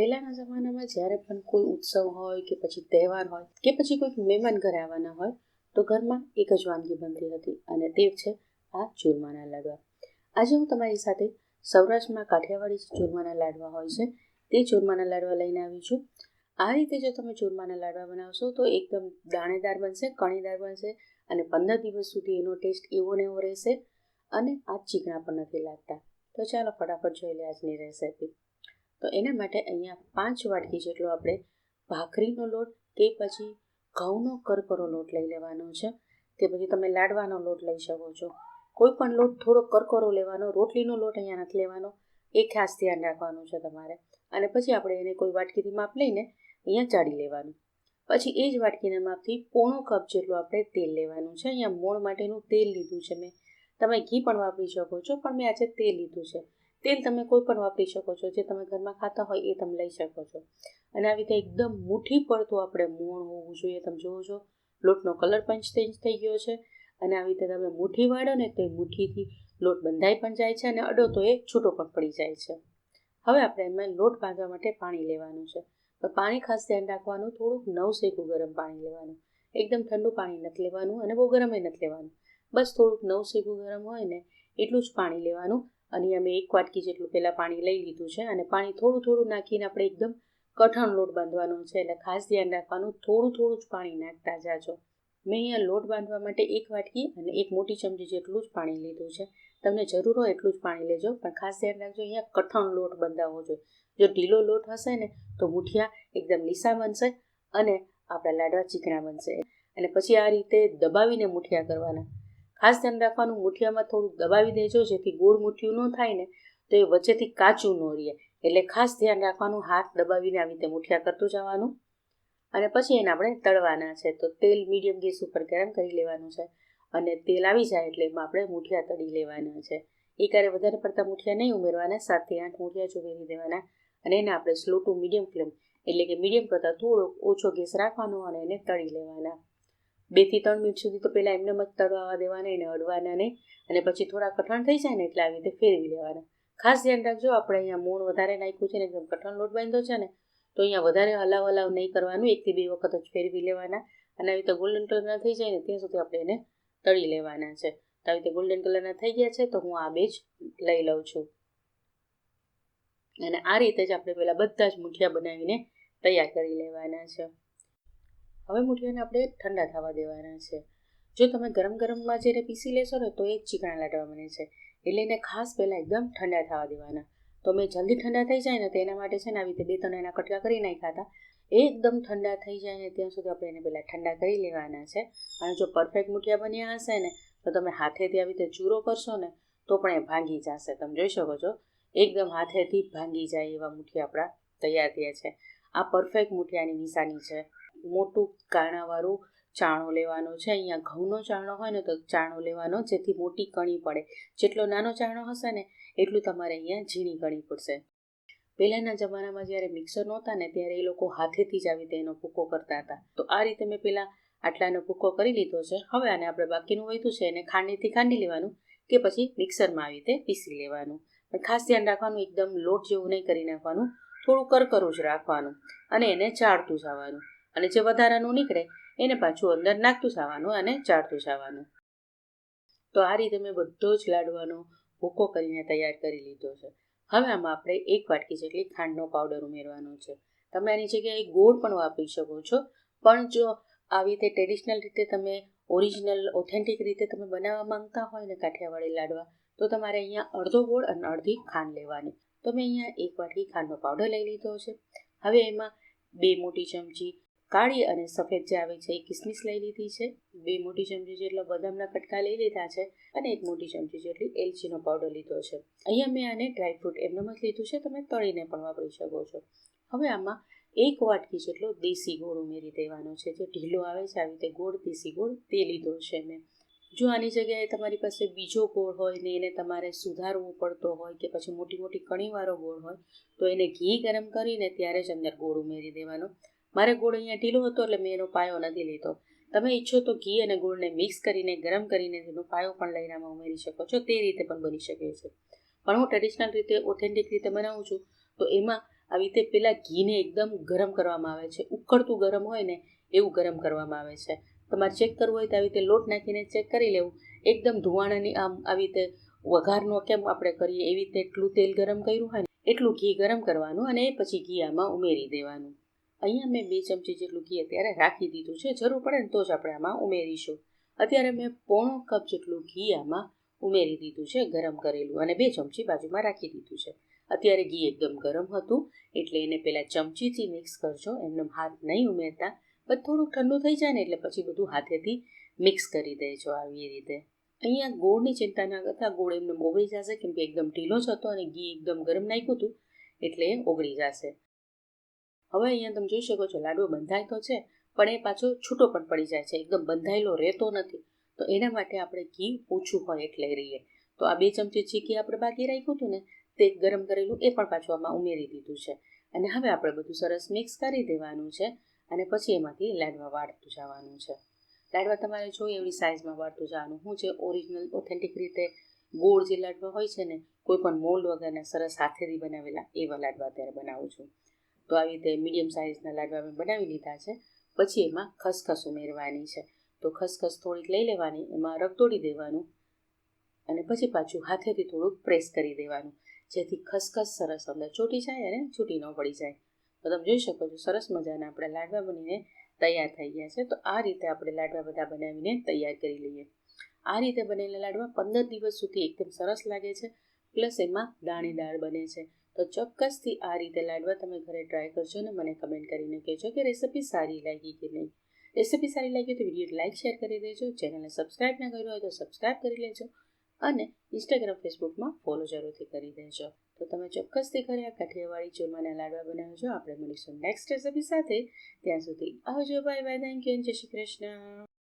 પહેલાંના જમાનામાં જ્યારે પણ કોઈ ઉત્સવ હોય કે પછી તહેવાર હોય કે પછી કોઈક મહેમાન ઘરે આવવાના હોય, તો ઘરમાં એક જ વાનગી બનતી હતી અને તે છે આ ચૂરમાના લાડવા. આજે હું તમારી સાથે સૌરાષ્ટ્રમાં કાઠિયાવાડી ચૂરમાના લાડવા હોય છે, તે ચૂરમાના લાડવા લઈને આવી છું. આ રીતે જો તમે ચૂરમાના લાડવા બનાવશો, તો એકદમ દાણેદાર બનશે, કણીદાર બનશે અને પંદર દિવસ સુધી એનો ટેસ્ટ એવો ને એવો રહેશે અને આ ચીકણા પણ નથી લાગતા. તો ચાલો ફટાફટ જોઈ લે આજની રેસીપી. તો એના માટે અહીંયા પાંચ વાટકી જેટલો આપણે ભાખરીનો લોટ કે પછી ઘઉંનો કરકરો લોટ લઈ લેવાનો છે. કે પછી તમે લાડવાનો લોટ લઈ શકો છો. કોઈ પણ લોટ થોડો કરકરો લેવાનો, રોટલીનો લોટ અહીંયા નથી લેવાનો. એ ખાસ ધ્યાન રાખવાનું છે તમારે. અને પછી આપણે એને કોઈ વાટકીથી માપ લઈને અહીંયા ચાળી લેવાનું. પછી એ જ વાટકીના માપથી પોણો કપ જેટલું આપણે તેલ લેવાનું છે. અહીંયા મોણ માટેનું તેલ લીધું છે મેં. તમે ઘી પણ વાપરી શકો છો, પણ મેં આજે તેલ લીધું છે. તેલ તમે કોઈ પણ વાપરી શકો છો, જે તમે ઘરમાં ખાતા હોય એ તમે લઈ શકો છો. અને આવી રીતે એકદમ મુઠ્ઠી પડતું આપણે મોણ હોવું જોઈએ. તમે જુઓ છો, લોટનો કલર પણ ચેન્જ થઈ ગયો છે અને આવી રીતે તમે મુઠ્ઠી વાળો ને તો એ મુઠ્ઠીથી લોટ બંધાઈ પણ જાય છે અને અડો તો એ છૂટો પણ પડી જાય છે. હવે આપણે એમાં લોટ બાંધવા માટે પાણી લેવાનું છે. પાણી ખાસ ધ્યાન રાખવાનું, થોડુંક નવસેકું ગરમ પાણી લેવાનું. એકદમ ઠંડુ પાણી નથી લેવાનું અને બહુ ગરમ નથી લેવાનું. બસ થોડુંક નવસેકું ગરમ હોય ને એટલું જ પાણી લેવાનું. અને અમે એક વાટકી જેટલું પહેલાં પાણી લઈ લીધું છે અને પાણી થોડું થોડું નાખીને આપણે એકદમ કઠણ લોટ બાંધવાનો છે એટલે ખાસ ધ્યાન રાખવાનું, થોડું થોડું જ પાણી નાખતા જાજો. મેં અહીંયા લોટ બાંધવા માટે એક વાટકી અને એક મોટી ચમચી જેટલું જ પાણી લીધું છે. તમને જરૂર હોય એટલું જ પાણી લેજો, પણ ખાસ ધ્યાન રાખજો, અહીંયા કઠણ લોટ બંધાવવો જોઈએ. જો ઢીલો લોટ હશે ને, તો મુઠિયા એકદમ લીસા બનશે અને આપણા લાડવા ચીકણા બનશે. અને પછી આ રીતે દબાવીને મુઠિયા કરવાના. ખાસ ધ્યાન રાખવાનું, મુઠિયામાં થોડુંક દબાવી દેજો, જેથી ગોળ મુઠિયું ન થાય ને તો એ વચ્ચેથી કાચું ન રહે. એટલે ખાસ ધ્યાન રાખવાનું, હાથ દબાવીને આવી રીતે મુઠિયા કરતું જવાનું. અને પછી એને આપણે તળવાના છે. તો તેલ મીડિયમ ગેસ ઉપર ગરમ કરી લેવાનું છે. અને તેલ આવી જાય એટલે એમાં આપણે મુઠિયા તળી લેવાના છે. એ ક્યારે વધારે પડતા મુઠિયા નહીં ઉમેરવાના, સાતથી આઠ મુઠિયા જ ઉમેરી દેવાના. અને એને આપણે સ્લો ટુ મીડિયમ ફ્લેમ એટલે કે મીડિયમ કરતાં થોડોક ઓછો ગેસ રાખવાનો અને એને તળી લેવાના. બેથી ત્રણ મિનિટ સુધી તો પહેલાં એમને જ તળવા દેવાના, એને અડવાના નહીં. અને પછી થોડા કઠણ થઈ જાય ને એટલે આવી રીતે ફેરવી લેવાના. ખાસ ધ્યાન રાખજો, આપણે અહીંયા મૂળ વધારે નાખ્યું છે ને, એકદમ કઠણ લોટ બાંધ્યો છે ને, તો અહીંયા વધારે હલાવ હલાવ નહીં કરવાનું. એકથી બે વખત જ ફેરવી લેવાના. અને આવી રીતે ગોલ્ડન કલરના થઈ જાય ને, ત્યાં સુધી આપણે એને તળી લેવાના છે. તો આવી રીતે ગોલ્ડન કલરના થઈ ગયા છે, તો હું આ બે જ લઈ લઉં છું. અને આ રીતે જ આપણે પહેલાં બધા જ મુઠિયા બનાવીને તૈયાર કરી લેવાના છે. હવે મુઠિયાને આપણે ઠંડા થવા દેવાના છે. જો તમે ગરમ ગરમમાં જ્યારે પીસી લેશો ને તો એ ચીકણા લાડવા બને છે. એટલે એને ખાસ પહેલાં એકદમ ઠંડા થવા દેવાના. તો મેં જલ્દી ઠંડા થઈ જાય ને તો એના માટે છે ને આવી રીતે બે ત્રણ એના કટકા કરી નાખ્યા હતા. એકદમ ઠંડા થઈ જાય ને ત્યાં સુધી આપણે એને પહેલાં ઠંડા કરી લેવાના છે. અને જો પરફેક્ટ મૂઠિયા બન્યા હશે ને તો તમે હાથેથી આવી રીતે ચૂરો કરશો ને તો પણ એ ભાંગી જશે. તમે જોઈ શકો છો. એકદમ હાથેથી ભાંગી જાય એવા મૂઠિયા આપણા તૈયાર થયા છે. આ પરફેક્ટ મૂઠિયાની નિશાની છે. મોટું કાણાવાળું ચાણો લેવાનો છે. અહીંયા ઘઉંનો ચાણો હોય ને તો ચાણો લેવાનો, જેથી મોટી કણી પડે. જેટલો નાનો ચાણો હશે ને, એટલું તમારે અહીંયા ઝીણી કણી પડશે. પહેલાંના જમાનામાં જ્યારે મિક્સર નહોતા ને, ત્યારે એ લોકો હાથેથી જ આવી રીતે એનો ભૂકો કરતા હતા. તો આ રીતે મેં પહેલાં આટલાનો ભૂકો કરી લીધો છે. હવે આને આપણે બાકીનું વધ્યું છે એને ખાંડીથી ખાંડી લેવાનું કે પછી મિક્સરમાં આવી રીતે પીસી લેવાનું. ખાસ ધ્યાન રાખવાનું, એકદમ લોટ જેવું નહીં કરી નાખવાનું. થોડું કરકરું જ રાખવાનું અને એને ચાળતું જવાનું. અને જે વધારાનું નીકળે, એને પાછું અંદર નાખતું જવાનું અને ચાળતું જવાનું. તો આ રીતે મેં બધો જ લાડવાનો ભૂકો કરીને તૈયાર કરી લીધો છે. હવે આમાં આપણે એક વાટકી જેટલી ખાંડનો પાવડર ઉમેરવાનો છે. તમે આની જગ્યાએ ગોળ પણ વાપરી શકો છો, પણ જો આવી રીતે ટ્રેડિશનલ રીતે તમે ઓરિજિનલ ઓથેન્ટિક રીતે તમે બનાવવા માંગતા હોય ને કાઠિયાવાડી લાડવા, તો તમારે અહીંયા અડધો ગોળ અને અડધી ખાંડ લેવાની. તો મેં અહીંયા એક વાટકી ખાંડનો પાવડર લઈ લીધો છે. હવે એમાં બે મોટી ચમચી કાળી અને સફેદ જે આવે છે એ કિસમિસ લઈ લીધી છે. બે મોટી ચમચી જેટલા બદામના કટકા લઈ લીધા છે અને એક મોટી ચમચી જેટલી એલચીનો પાવડર લીધો છે. અહીંયા મેં આને ડ્રાયફ્રૂટ એમનેમ જ લીધું છે, તમે તળીને પણ વાપરી શકો છો. હવે આમાં એક વાટકી જેટલો દેશી ગોળ ઉમેરી દેવાનો છે. જે ઢીલો આવે છે, આવી રીતે ગોળ, દેશી ગોળ તે લીધો છે મેં. જો આની જગ્યાએ તમારી પાસે બીજો ગોળ હોય ને એને તમારે સુધારવો પડતો હોય કે પછી મોટી મોટી કણીવાળો ગોળ હોય, તો એને ઘી ગરમ કરીને ત્યારે જ અંદર ગોળ ઉમેરી દેવાનો. મારે ગોળ અહીંયા ઢીલો હતો એટલે મેં એનો પાયો નથી લીધો. તમે ઈચ્છો તો ઘી અને ગોળને મિક્સ કરીને, ગરમ કરીને તેનો પાયો પણ લઈને આમાં ઉમેરી શકો છો. તે રીતે પણ બની શકે છે. પણ હું ટ્રેડિશનલ રીતે ઓથેન્ટિક રીતે બનાવું છું, તો એમાં આવી રીતે પેલા ઘીને એકદમ ગરમ કરવામાં આવે છે. ઉકળતું ગરમ હોય ને, એવું ગરમ કરવામાં આવે છે. તમારે ચેક કરવું હોય તો આવી રીતે લોટ નાખીને ચેક કરી લેવું. એકદમ ધુવાણાની આમ આવી રીતે વઘારનો કેમ આપણે કરીએ એવી રીતે એટલું તેલ ગરમ કર્યું હોય ને, એટલું ઘી ગરમ કરવાનું અને એ પછી ઘી આમાં ઉમેરી દેવાનું. અહીંયા મેં બે ચમચી જેટલું ઘી અત્યારે રાખી દીધું છે. જરૂર પડે ને તો જ આપણે આમાં ઉમેરીશું. અત્યારે મેં પોણો કપ જેટલું ઘી આમાં ઉમેરી દીધું છે, ગરમ કરેલું, અને બે ચમચી બાજુમાં રાખી દીધું છે. અત્યારે ઘી એકદમ ગરમ હતું, એટલે એને પહેલાં ચમચીથી મિક્સ કરજો. એમને હાથ નહીં ઉમેરતા, પણ થોડુંક ઠંડુ થઈ જાય ને એટલે પછી બધું હાથેથી મિક્સ કરી દેજો આવી રીતે. અહીંયા ગોળની ચિંતા ના કરતા, ગોળ એમને ઓગળી જશે કેમ કે એકદમ ઢીલો જ હતો અને ઘી એકદમ ગરમ નાખ્યું હતું, એટલે ઓગળી જશે. હવે અહીંયા તમે જોઈ શકો છો, લાડવો બંધાય તો છે, પણ એ પાછો છૂટો પણ પડી જાય છે, એકદમ બંધાયેલો રહેતો નથી. તો એના માટે આપણે ઘી ઓછું હોય એટલે રહીએ. તો આ બે ચમચી જે ઘી આપણે બાકી રાખ્યું હતું ને, તે ગરમ કરેલું એ પણ પાછું આમાં ઉમેરી દીધું છે. અને હવે આપણે બધું સરસ મિક્સ કરી દેવાનું છે અને પછી એમાંથી લાડવા વાળતું જવાનું છે. લાડવા તમારે જોઈએ એવી સાઇઝમાં વાળતું જવાનું. હું છે ઓરિજિનલ, ઓથેન્ટિક રીતે ગોળ જે લાડવા હોય છે ને, કોઈ પણ મોલ્ડ વગરના સરસ હાથેથી બનાવેલા એવા લાડવા અત્યારે બનાવું છું. તો આવી રીતે મીડિયમ સાઇઝના લાડવા મેં બનાવી લીધા છે. પછી એમાં ખસખસ ઉમેરવાની છે. તો ખસખસ થોડીક લઈ લેવાની, એમાં રગદોડી દેવાનું અને પછી પાછું હાથેથી થોડુંક પ્રેસ કરી દેવાનું. જેથી ખસખસ સરસ અંદર ચોટી જાય અને છૂટી ન પડી જાય. તો તમે જોઈ શકો છો, સરસ મજાના આપણે લાડવા બનીને તૈયાર થઈ ગયા છે. તો આ રીતે આપણે લાડવા બધા બનાવીને તૈયાર કરી લઈએ. આ રીતે બનેલા લાડવા પંદર દિવસ સુધી એકદમ સરસ લાગે છે. પ્લસ એમાં દાણેદાર બને છે. તો ચોક્કસથી આ રીતે લાડવા તમે ઘરે ટ્રાય કરજો અને મને કમેન્ટ કરીને કહેજો કે રેસિપી સારી લાગી કે નહીં. રેસિપી સારી લાગી તો વીડિયો લાઇક શેર કરી દેજો. ચેનલને સબસ્ક્રાઈબ ના કર્યો હોય તો સબસ્ક્રાઈબ કરી લેજો અને ઇન્સ્ટાગ્રામ ફેસબુકમાં ફોલો જરૂરથી કરી દેજો. તો તમે ચોક્કસથી ઘરે આ કાઠિયાવાડી ચૂરમાના લાડવા બનાવજો. આપણે મળીશું નેક્સ્ટ રેસિપી સાથે. ત્યાં સુધી આવજો. બાય બાય થેન્ક યુ જય શ્રી કૃષ્ણ.